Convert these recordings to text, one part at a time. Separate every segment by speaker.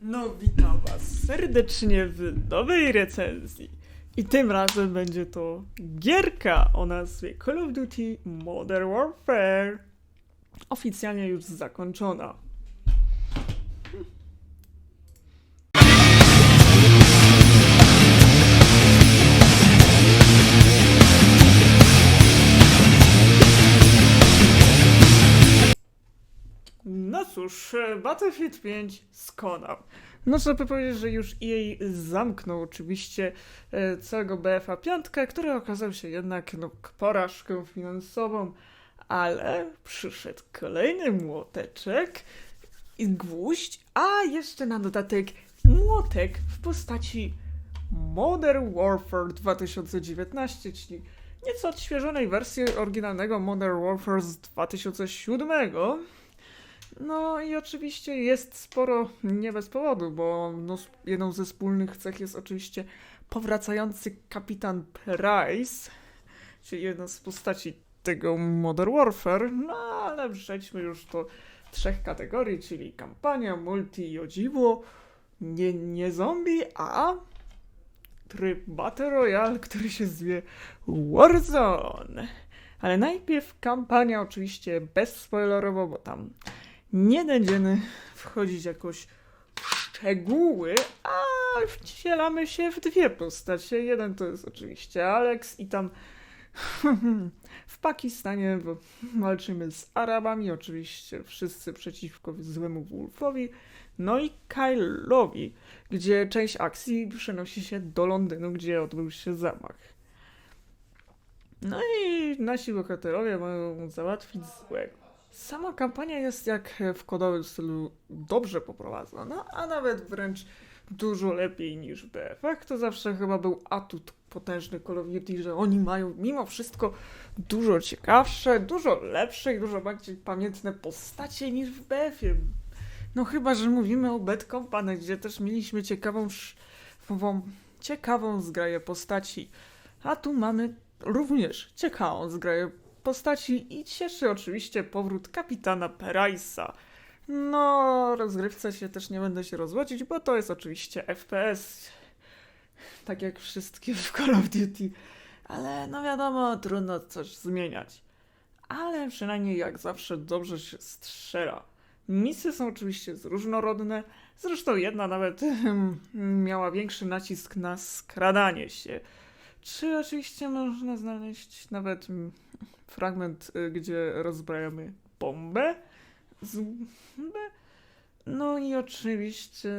Speaker 1: No, witam Was serdecznie w nowej recenzji. I tym razem będzie to gierka o nazwie Call of Duty Modern Warfare. Oficjalnie już zakończona. Cóż, e, Battlefield 5 skonał. No trzeba by powiedzieć, że już EA zamknął oczywiście e, całego BFA 5, który okazał się jednak no, porażką finansową, ale przyszedł kolejny młoteczek i gwóźdź, a jeszcze na dodatek młotek w postaci Modern Warfare 2019, czyli nieco odświeżonej wersji oryginalnego Modern Warfare z 2007. No i oczywiście jest sporo nie bez powodu, bo no, jedną ze wspólnych cech jest oczywiście powracający kapitan Price, czyli jedna z postaci tego Modern Warfare, no ale przejdźmy już do trzech kategorii, czyli kampania, multi i o dziwo, nie, nie zombie, a tryb Battle Royale, który się zwie Warzone. Ale najpierw kampania oczywiście bezspoilerowo, bo tam nie będziemy wchodzić jakoś w szczegóły, a wcielamy się w dwie postacie. Jeden to jest oczywiście Alex i tam w Pakistanie bo walczymy z Arabami, oczywiście wszyscy przeciwko złemu Wolfowi, no i Kylowi, gdzie część akcji przenosi się do Londynu, gdzie odbył się zamach. No i nasi bohaterowie mają załatwić złego. Sama kampania jest jak w kodowym stylu dobrze poprowadzona, a nawet wręcz dużo lepiej niż w BF-ach. To zawsze chyba był atut potężny Call of Duty, że oni mają mimo wszystko dużo ciekawsze, dużo lepsze i dużo bardziej pamiętne postacie niż w BF-ie. No chyba, że mówimy o Bad Company, gdzie też mieliśmy ciekawą, ciekawą zgraję postaci. A tu mamy również ciekawą zgraję postaci i cieszy oczywiście powrót kapitana Perajsa. No, rozgrywce się też nie będę się rozwodzić, bo to jest oczywiście FPS. Tak jak wszystkie w Call of Duty. Ale no wiadomo, trudno coś zmieniać. Ale przynajmniej jak zawsze dobrze się strzela. Misje są oczywiście różnorodne. Zresztą jedna nawet miała większy nacisk na skradanie się. Czy oczywiście można znaleźć nawet fragment, y, gdzie rozbrajamy bombę. No i oczywiście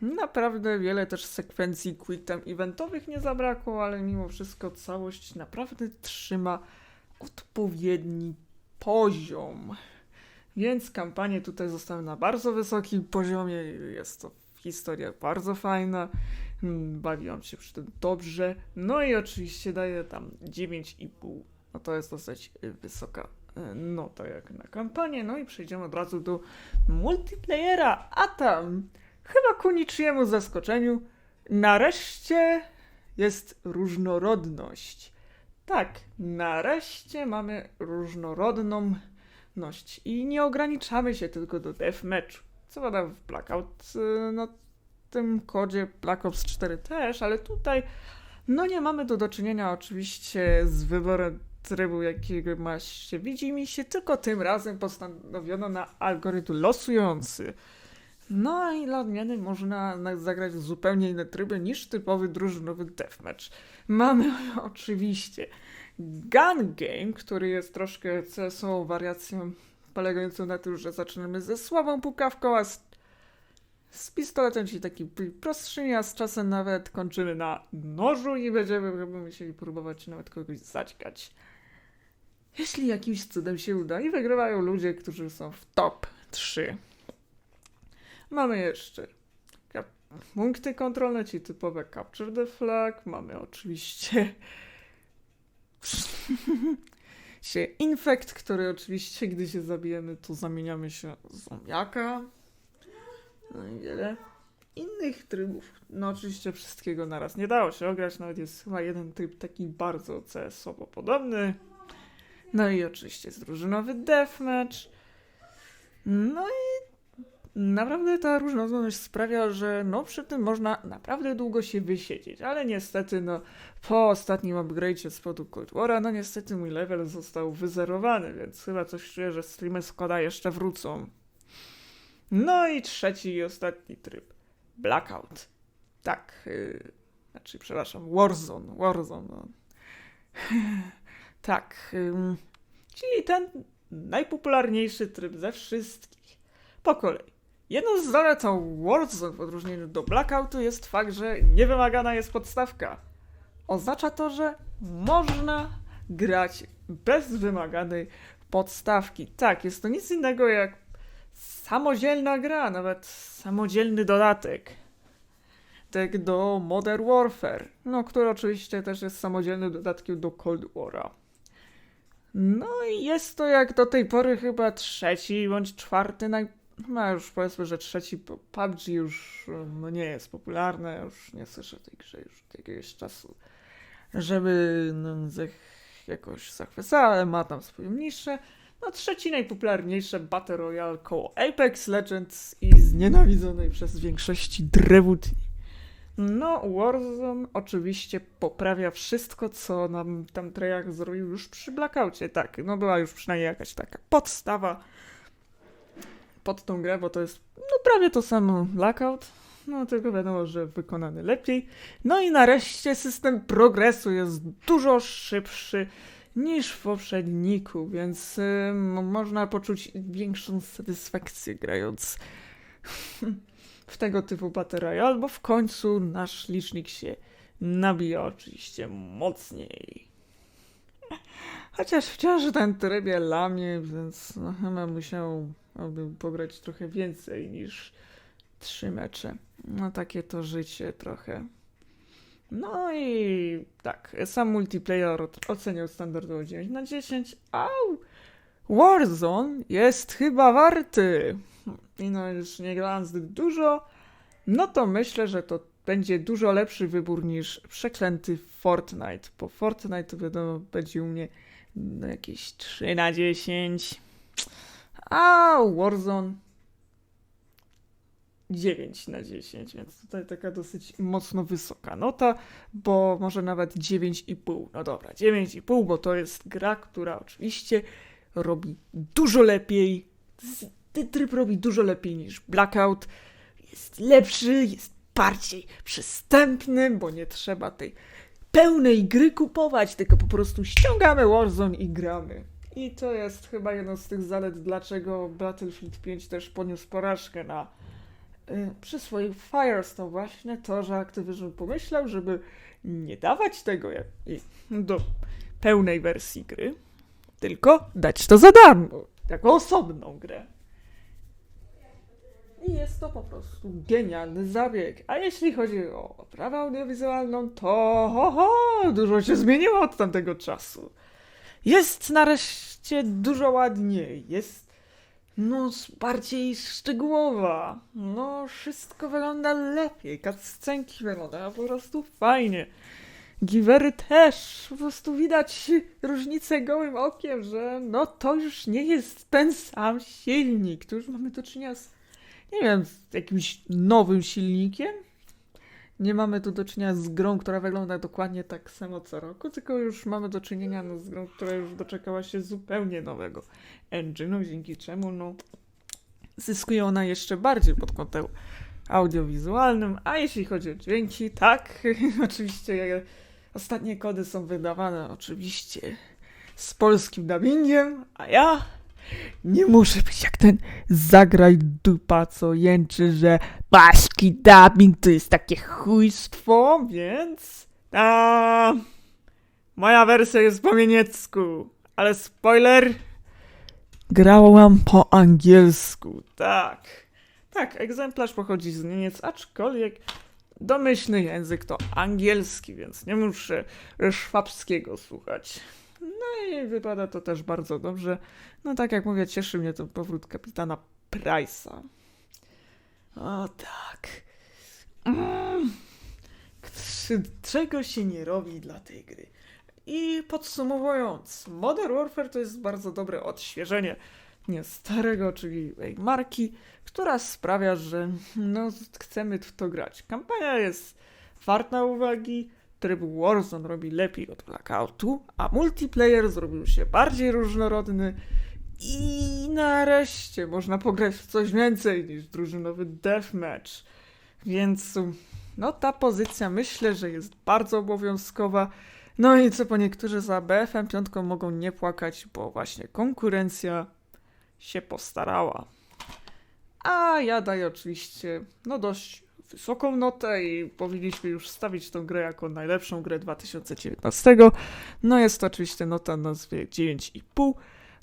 Speaker 1: naprawdę wiele też sekwencji quick time eventowych nie zabrakło, ale mimo wszystko całość naprawdę trzyma odpowiedni poziom. Więc kampanie tutaj zostały na bardzo wysokim poziomie. Jest to historia bardzo fajna. Mm, Bawiłam się przy tym dobrze. No i oczywiście daję tam 9,5. No to jest dosyć y, wysoka y, nota jak na kampanię. No i przejdziemy od razu do multiplayera. A tam, chyba ku niczyjemu zaskoczeniu, nareszcie jest różnorodność. Tak, nareszcie mamy różnorodność i nie ograniczamy się tylko do deathmatchu. Co prawda w Blackout, y, no tym kodzie Black Ops 4 też, ale tutaj no nie mamy do, do czynienia oczywiście z wyborem trybu, jakiego ma się widzi mi się, tylko tym razem postanowiono na algorytm losujący. No i dla odmiany można na- zagrać w zupełnie inne tryby niż typowy drużynowy deathmatch. Mamy oczywiście gun game, który jest troszkę CSO wariacją polegającą na tym, że zaczynamy ze słabą pukawką, a z z pistoletem, czyli taki p- prostszy, a z czasem nawet kończymy na nożu i będziemy musieli próbować nawet kogoś zaćgać. Jeśli jakimś cudem się uda i wygrywają ludzie, którzy są w top 3. Mamy jeszcze punkty kontrolne, czyli typowe Capture the Flag. Mamy oczywiście się Infect, który oczywiście, gdy się zabijemy, to zamieniamy się w zombiaka. No i wiele innych trybów. No oczywiście wszystkiego naraz nie dało się ograć, nawet jest chyba jeden tryb taki bardzo CS-owo podobny. No i oczywiście jest drużynowy deathmatch. No i naprawdę ta różnorodność sprawia, że no przy tym można naprawdę długo się wysiedzieć, ale niestety no po ostatnim upgrade'cie z podu Cold War'a, no niestety mój level został wyzerowany, więc chyba coś czuję, że streamy Skoda jeszcze wrócą. No i trzeci i ostatni tryb. Blackout. Tak, yy, znaczy przepraszam, Warzone, Warzone. No. tak, ym, czyli ten najpopularniejszy tryb ze wszystkich. Po kolei. Jedną z zaletą Warzone w odróżnieniu do Blackoutu jest fakt, że niewymagana jest podstawka. Oznacza to, że można grać bez wymaganej podstawki. Tak, jest to nic innego jak samodzielna gra, nawet samodzielny dodatek. Tak do Modern Warfare, no który oczywiście też jest samodzielnym dodatkiem do Cold War'a. No i jest to jak do tej pory chyba trzeci bądź czwarty naj... No już powiedzmy, że trzeci PUBG już no nie jest popularne, już nie słyszę tej grze już od jakiegoś czasu, żeby no, zach- jakoś zachwyca, ale ma tam swoją niszę. No trzeci najpopularniejsze Battle Royale koło Apex Legends i znienawidzonej przez większości drewutni. No, Warzone oczywiście poprawia wszystko, co nam tam Treyarch zrobił już przy Blackoutie. Tak, no była już przynajmniej jakaś taka podstawa pod tą grę, bo to jest no prawie to samo Blackout. No tylko wiadomo, że wykonany lepiej. No i nareszcie system progresu jest dużo szybszy niż w poprzedniku, więc ym, można poczuć większą satysfakcję grając w tego typu Battle Royale, bo w końcu nasz licznik się nabija oczywiście mocniej. Chociaż wciąż ten trybie lamie, więc no, chyba musiałbym pograć trochę więcej niż trzy mecze. No takie to życie trochę. No i tak, sam multiplayer oceniał standardowo 9 na 10, a Warzone jest chyba warty. I no już nie grałem zbyt dużo, no to myślę, że to będzie dużo lepszy wybór niż przeklęty Fortnite, bo Fortnite to wiadomo będzie u mnie no jakieś 3 na 10, a Warzone 9 na 10, więc tutaj taka dosyć mocno wysoka nota, bo może nawet 9,5. No dobra, 9,5, bo to jest gra, która oczywiście robi dużo lepiej. Ten tryb robi dużo lepiej niż Blackout. Jest lepszy, jest bardziej przystępny, bo nie trzeba tej pełnej gry kupować, tylko po prostu ściągamy Warzone i gramy. I to jest chyba jedno z tych zalet, dlaczego Battlefield 5 też poniósł porażkę na y, przy swoich Fires to właśnie to, że Activision pomyślał, żeby nie dawać tego do pełnej wersji gry, tylko dać to za darmo, jako osobną grę. I jest to po prostu genialny zabieg. A jeśli chodzi o oprawę audiowizualną, to ho, ho, dużo się zmieniło od tamtego czasu. Jest nareszcie dużo ładniej, jest no bardziej szczegółowa. No wszystko wygląda lepiej, cutscenki wyglądają po prostu fajnie. Givery też, po prostu widać różnicę gołym okiem, że no to już nie jest ten sam silnik, tu już mamy do czynienia z, nie wiem, z jakimś nowym silnikiem. Nie mamy tu do czynienia z grą, która wygląda dokładnie tak samo co roku, tylko już mamy do czynienia no, z grą, która już doczekała się zupełnie nowego engine'u, dzięki czemu no, zyskuje ona jeszcze bardziej pod kątem audiowizualnym, a jeśli chodzi o dźwięki, tak, oczywiście e, ostatnie kody są wydawane oczywiście z polskim dubbingiem, a ja nie muszę być jak ten zagraj dupa, co jęczy, że paski dubbing to jest takie chujstwo, więc a, moja wersja jest po niemiecku, ale spoiler, grałam po angielsku, tak. Tak, egzemplarz pochodzi z Niemiec, aczkolwiek domyślny język to angielski, więc nie muszę szwabskiego słuchać. No i wypada to też bardzo dobrze. No tak jak mówię, cieszy mnie to powrót kapitana Price'a. O tak. Mm. Czego się nie robi dla tej gry? I podsumowując, Modern Warfare to jest bardzo dobre odświeżenie nie starego, czyli marki, która sprawia, że no, chcemy w to grać. Kampania jest warta uwagi, tryb Warzone robi lepiej od Blackoutu, a multiplayer zrobił się bardziej różnorodny i nareszcie można pograć w coś więcej niż drużynowy deathmatch. Więc no ta pozycja myślę, że jest bardzo obowiązkowa. No i co po niektórzy za BFM 5 mogą nie płakać, bo właśnie konkurencja się postarała. A ja daję oczywiście no dość wysoką notę i powinniśmy już stawić tę grę jako najlepszą grę 2019. No jest to oczywiście nota na nazwie 9,5,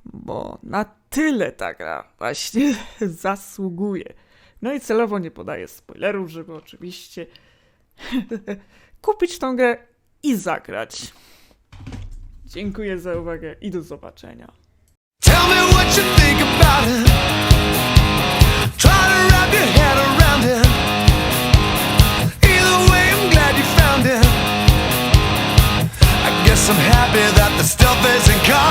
Speaker 1: bo na tyle ta gra właśnie zasługuje. No i celowo nie podaję spoilerów, żeby oczywiście kupić tą grę i zagrać. Dziękuję za uwagę i do zobaczenia.
Speaker 2: Tell me what you think about it. Try to wrap your head around guess I'm happy that the stuff isn't gone.